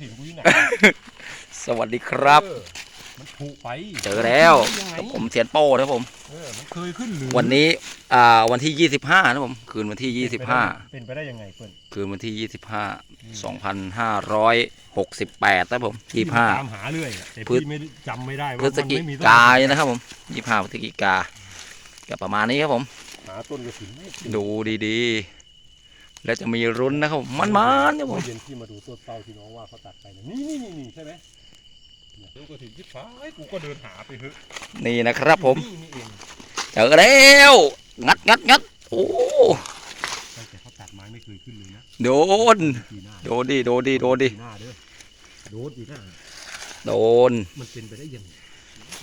ถิ่นกูที่ไหนสวัสดีครับ เออมันผุไปเจอแล้วยังไงผมเสียนโป้นะครับผม เออมันเคยขึ้นหรือวันนี้อ่าวันที่ 25นะครับผมคืนวันที่เป็นไปได้ยังไงเปิ้ล25คืนวันที่ 25 2568นะครับผมพี่ตาม25 หาเรื่อยอะแต่พฤศพี่ไม่ได้จำไม่ได้พฤว่าศมันจิไม่มีต้นกายนนะครับผม25พฤศจิกาก็ประมาณนี้ครับผม หาต้นกระถิ่นไม่เจอดูดีๆ แล้วจะมีรุ้นนะครับผมมันๆครับผมเย็นที่มาดูต้นเต้าที่น้องว่าเขาตัดไปนะนี่นี่นี่นี่ใช่ไหมเนี่ยต้นกระถิ่นที่ฟ้ายกูก็เดินหาไปเถอะนี่นะครับผม นี่นี่เองเจอแล้วงัดงัดงัดโอ้ตั้งแต่เขาตัดไม้ไม่เคยขึ้นเลยนะโดน ปีหน้าโดนดิโดนดิโดนดิปีหน้าเด้อโดนปีหน้าโดน มันเป็นไปได้ยังไง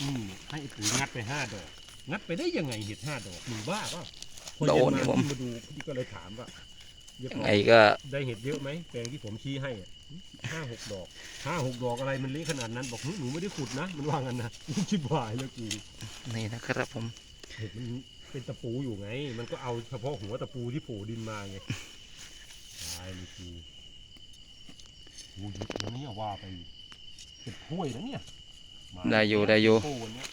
อืมให้ไอ้ปุ๋ยงัดไปห้าดอกงัดไปได้ยังไงเห็ดห้าดอกมึงบ้าป่ะพอโดเย็นนครับผมมาพี่มาดูพี่ก็เลยถามว่าเรี ยบยังร้ไงอยก็ได้เห็ดเยอะไหมแปลงที่ผมชี้ให้อะห้าหกดอกห้าหกดอกอะไรมันเล็กขนาดนั้น บอกหึหนูไม่ได้ขุดนะ มันว่างันนะชิบหายแล้วกูนี่นะครับผมเห็ดมันเป็นตะปูอยู่ไง มันก็เอาเฉพาะหัวตะปูที่โผล่ดินมาไงตายเลยกูกูหยุดแล้วเนี่ยว่าไปเป็นถ้วยนะเนี่ยมาได้อยู่ได้อยู่โวันเนี้ย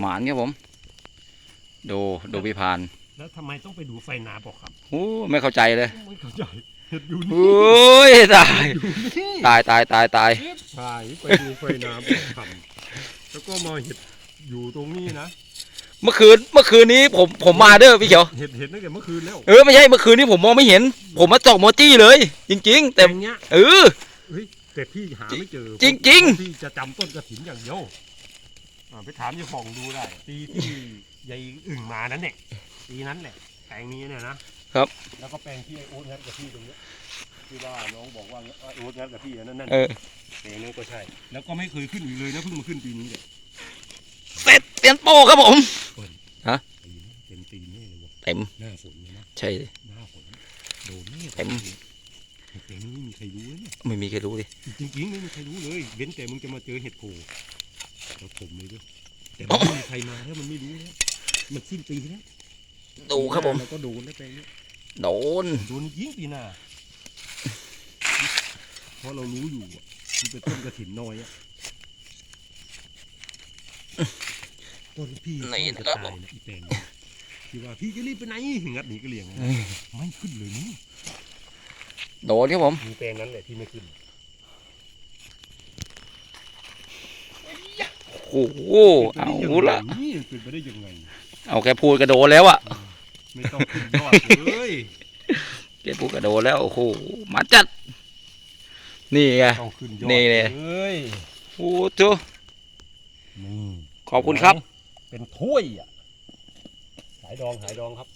หมานครับผม ดูดูพี่พานแล้วทำไมต้องไปดูไฟนาบอกครับโอ้ไม่เข้าใจเลยไม่เข้าใจเห็ดอยู่โอนี่้ยตายอยู่นี่ตายตายตายตายใช่ไปดูไฟนาบอกครับแล้วก็มาเห็ดอยู่ตรงนี้นะเมื่อคืนเมื่อคืนนี้ผมผมมาเด้อพี่เขียวเห็ดเห็ดตั้งแต่เมื่อคืนแล้วเออไม่ใช่เมื่อคืนนี้ผมมองไม่เห็น ผมมาเจาะโมจี้เลย จริง ๆ แต่แต่เนี้ยเออ เฮ้ยแต่พี่หาไม่เจอจริงๆพี่จะจำต้นกระถินอย่างเดียวอ่าไปถามยายฟองดูได้ปีที่ ยายอึ่งมานั้นเนี่ยปีนั้นแหละแปลงนี้เนี่ยนะครับ แล้วก็แปลงที่ไอ้โอ๊ตงัดกับพี่ตรงเนี้ยที่ว่าน้องบอกว่าไอ้โอ๊ตงัดกับพี่อันนั่นนั่นเออแปลงนั้นก็ใช่ แล้วก็ไม่เคยขึ้นอีกเลยนะเพิ่งมาขึ้นปีนี้เนี่ยเสร็จเตียนโป้ครับผมฮะปีนี้เต็มตีนแน่เลยวะเต็มหน้าฝนเลยนะใช่เลยหน้าฝนโดนแน่เต็มแปลงนี้ไม่มีใครรู้เลยเนี่ยไม่มีใครรู้ดิจริงๆไม่มีใครรู้เลยเว้นแต่มึงจะมาเจอเห็ดโผล่แล้วผมเลยด้วยแต่มันไม่มีใครมาแล้วมันไม่รู้แล้ว มันสิ้นปีแล้วดูครับผม แล้วก็โดนแล้วแปลงนี้โดน โดนยิงปีหน้าเพราะเรารู้อยู่อะมันเป็นต้นกระถินน้อยอะต้นพี่นี่ต้นะครับจะตายนะอีแปลงนี้ที่ว่าพี่จะรีบไปไหนงัดหนีก็เลี่ยงนะไม่ขึ้นเลยนี่โดนครับผม มีแปลงนั้นแหละที่ไม่ขึ้น โอ้โห เอาละนี่เป็นไปได้ยังไง เอาแค่พูดก็โดนแล้วอะไม่ต้องขึ้นยอดเลยแค่พูดก็โดนแล้วโอ้โหมาจัด นี่ไง ต้องขึ้นยอดนี่เลยเอ้ยโอ้โหนี่ขอบคุณครับ เป็นถ้วยอะหายดองหายดองครับ